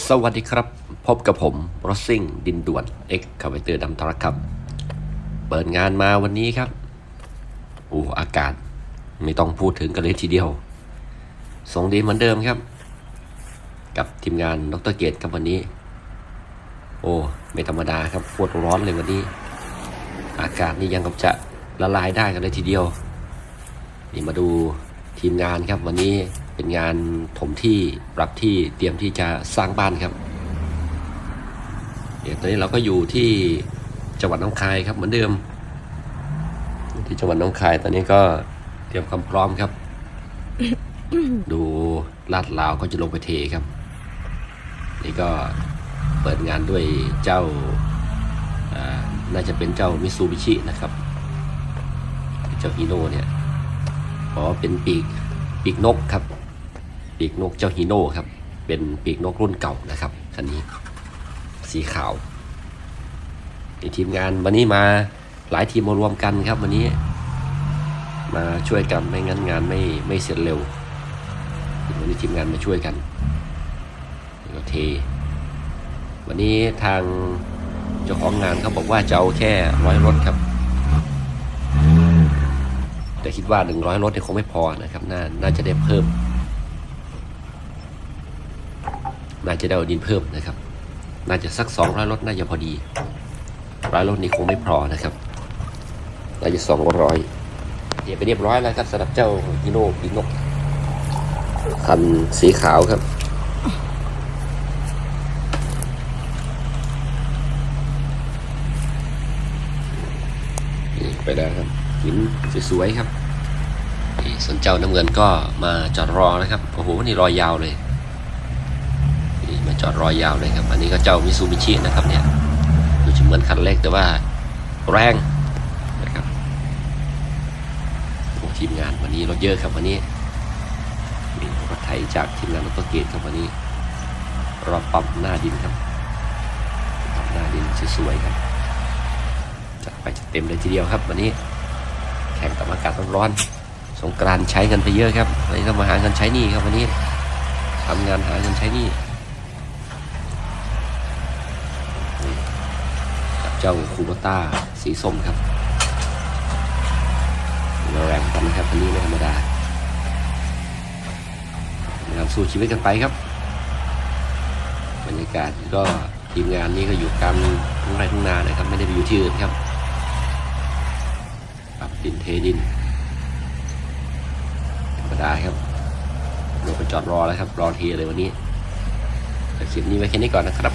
สวัสดีครับ พบกับผมรถซิ่งดินด่วนเอ็กคาเวเตอร์ดำทรัคครับ เปิดงานมาวันนี้ครับโอ้อากาศไม่ต้องพูดถึงกันเลยทีเดียวส่งดีเหมือนเดิมครับ กับทีมงานดรเกตครับวันนี้ โอ้ไม่ธรรมดาครับปวดร้อนเลยวันนี้ อากาศนี่ยังกับจะละลายได้กันเลยทีเดียว นี่มาดูทีมงานครับวันนี้ เป็นงานถมที่ปรับที่เตรียมที่จะสร้างบ้านครับเดี๋ยวตอนนี้เราก็อยู่ที่จังหวัดน้องคายครับเหมือนเดิม ที่จังหวัดน้องคายตอนนี้ก็เตรียมความพร้อมครับ ดูลาดลาวก็จะลงไปเทครับ นี่ก็เปิดงานด้วยเจ้าอ่าน่าจะเป็นเจ้ามิซูบิชินะครับ เจ้าฮีโน่เนี่ยอ๋อเป็นปีกปีกนกครับ ปีกนกเจ้าฮีโน่ครับ เป็นปีกนกรุ่นเก่านะครับคันนี้สีขาวในทีมงานวันนี้มาหลายทีมมารวมกันครับวันนี้ มาช่วยกันไม่งั้นงานไม่ไม่เสร็จเร็ววันนี้ทีมงานมาช่วยกันก็เท วันนี้ทางเจ้าของงานเขาบอกว่าจะเอาแค่ร้อยรถครับ แต่คิดว่า100รถเนี่ยคงไม่พอนะครับน่าน่าจะได้เพิ่ม น่าจะได้เอาดินเพิ่มนะครับ น่าจะสัก200รถน่าจะพอดีร้อยรถนี่คงไม่พอนะครับน่าจะ200เดี๋ยวไปเรียบร้อยแล้วครับสำหรับเจ้าฮิโน่ปีนกคันสีขาวครับไปแล้วครับหินสวยๆครับส่วนเจ้าน้ำเงินก็มาจอดรอนะครับโอ้โหนี่รอยยาวเลย จอดรอยยาวเลยครับ อันนี้ก็เจ้ามิซูบิชินะครับเนี่ยดูจะเหมือนคันเล็กแต่ว่าแรงนะครับโอ้ทีมงานวันนี้รถเยอะครับวันนี้นี่รถไถจากทีมงานรถตเกตครับวันนี้รอบปั๊มหน้าดินครับปั๊มหน้าดินสวยๆครับจัดไปจัดเต็มเลยทีเดียวครับ วันนี้แข่งกับอากาศร้อนๆสงกรานใช้เงินไปเยอะครับวันนี้ต้องมาหาเงินใช้นี้ครับวันนี้ทำงานหาเงินใช้นี่กับ เจ้าคูโบต้าสีส้มครับแรงกันนะครับคันนี้ไม่ธรรมดานะครับสู้ชีวิตกันไปครับ บรรยากาศก็ทีมงานนี้ก็อยู่กลางทุ่งไร่ทุ่งนานะครับ ไม่ได้ไปอยู่ที่อื่นครับปรับดินเทดิน ธรรมดาครับเราไปจอดรอแล้วครับ รอเทเลยวันนี้แต่คลิปนี้ไว้แค่นี้ก่อนนะครับ